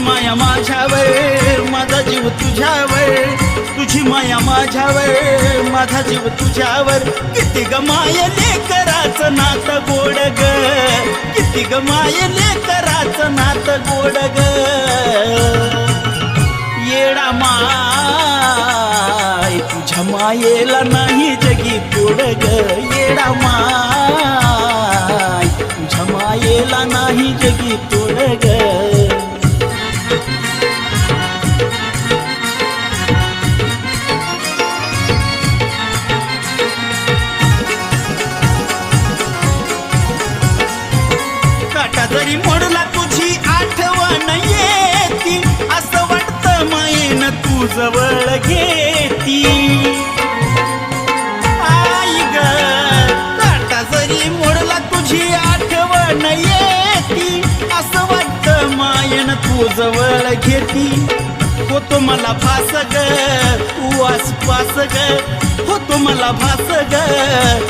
माया माझ्यावर माझा जीव तुझ्यावर. तुझी माया माझ्यावर माझा जीव तुझ्यावर. किती ग मायने कराचं नात गोड ग. किती ग मायने कराचं नात गोड ग. येडा माय तुझ्या मायेला नाही जगी गोड ग. येडा माय. काटा मोडला तुझी आठवण येती. असं वाटतं मायेन तू जवळ घेती. आई ग काटा जरी मोडला तुझी आठवण येती. असं वाटतं मायेन तू जवळ घेती. होतो मला भास ग तू आसपास ग होतो मला भास ग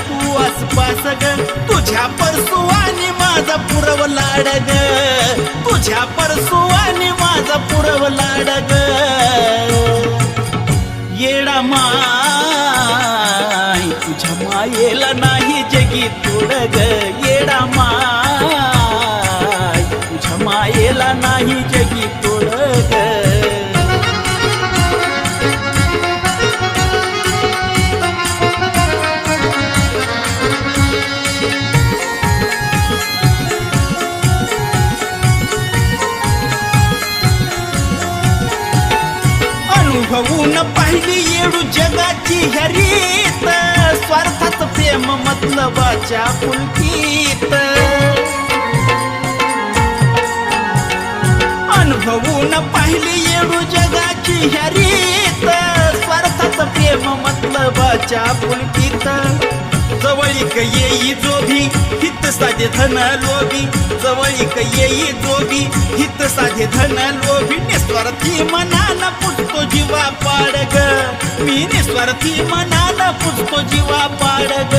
तू आसपास ग तुझ्या परसुवानी माझा पुरव माझा परसू आणि माझा पुरव लाडग. येडा माय तुझ्या मायेला नाही जगी तुडग. येडा माय तुझ्या मायेला नाही जगी तुडग. अनुभवून पाहिली येडू जगाची हरीत. स्वार्थात प्रेम मतलबाच्या पुलकीत. अनुभवून पाहिली येडू जगाची हरीत. स्वार्थात प्रेम मतलबाच्या पुलकीत. जवळीक येई जोगी हित साधे धन लोभी. जवळीक येई जोगी हित साधे धन लोभी. निस्वार्थी मनाला पुजतो जीवा पाड ग मी निस्वार्थी मनाला पुजतो जीवा पाड ग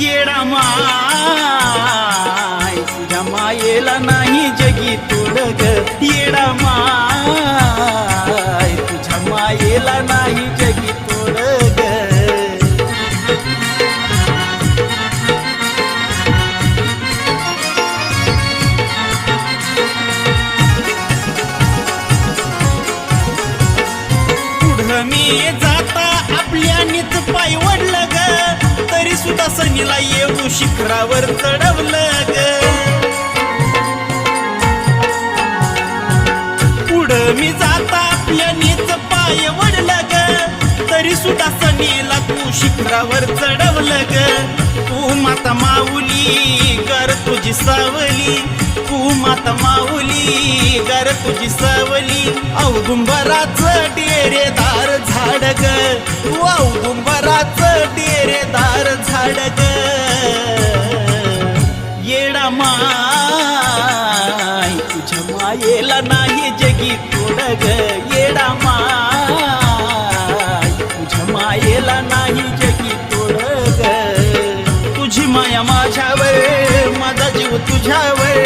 येडा माय तुझ्या मायेला नाही जगी तोड ग येडा माय तुझ्या मायेला नाही तरी सनीला येऊ शिखरावर चढवलं ग. पुढं मी जाता आपल्यानेच पाय वडलं ग. तरी सुद्धा सनीला तू शिखरावर चढवलं ग. तू माता माऊली कर तुझी सावली. तू माता माऊली कर तुझी सावली. औदुंबराच डेरेदार झाड ग. तू औदुंबराच मायेला नाही जगी तोडग येडा माय. तुझ्या मायेला नाही जगी तोडग. ग तुझी माया माझ्यावर माझा जीव तुझ्यावर.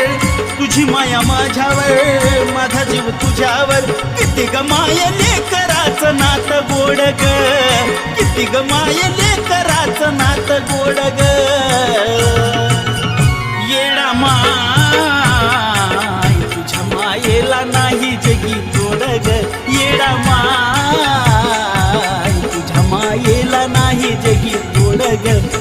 तुझी माया माझ्यावर माझा जीव तुझ्यावर. किती ग मायेने कराच नात गोड ग किती ग मायेने कराच नात गोड ग Yeah.